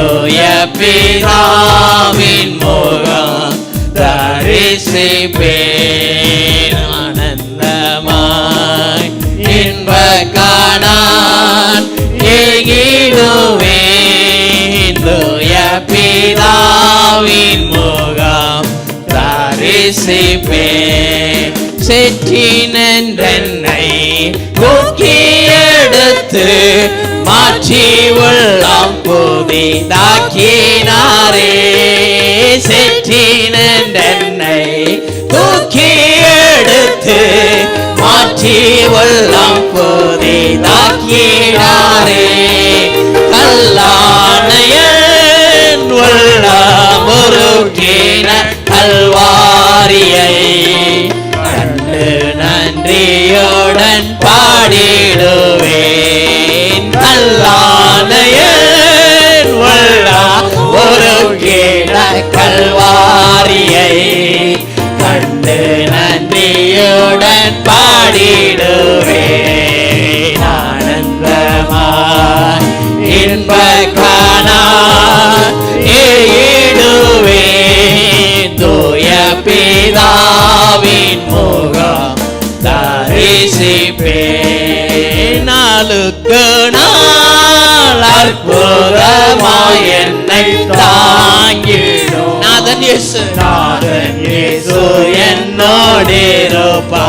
தூய பிதாவின் முகம் தரிசிப்பேன். ஆனந்தமாய் இன்ப காணான் ஏகிடுவேன் தூய பிதாவின் முகம் தரிசிப்பேன். செற்றினென்றை தூக்கி எடுத்து மாற்றி உள்ளம் புதிதாக்கினாரே செற்றினை தூக்கி எடுத்து மாற்றி உள்ளம் புதிதாக்கினாரே மாரியை கண்டு நன்றியுடன் பாடிடுவேன் ஆனந்தமாய் இன்ப காணா ஏடுவேன் தூய பிதாவின் முகம் தரிசிப்பே நாளுக்கு நாள் அற்புதமாய் என்னை நாதன் இயேசு என்னோடிருப்பா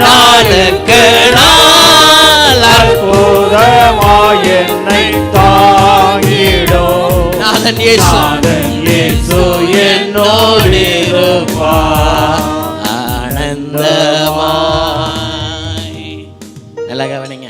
நாளுக்கு நாள் அற்புதமாய் என்னை தாங்கிடும் நாதன் இயேசு. நாதன் இயேசு என்னோடிருப்பா ஆனந்தமாய். நல்லா கவனிங்க.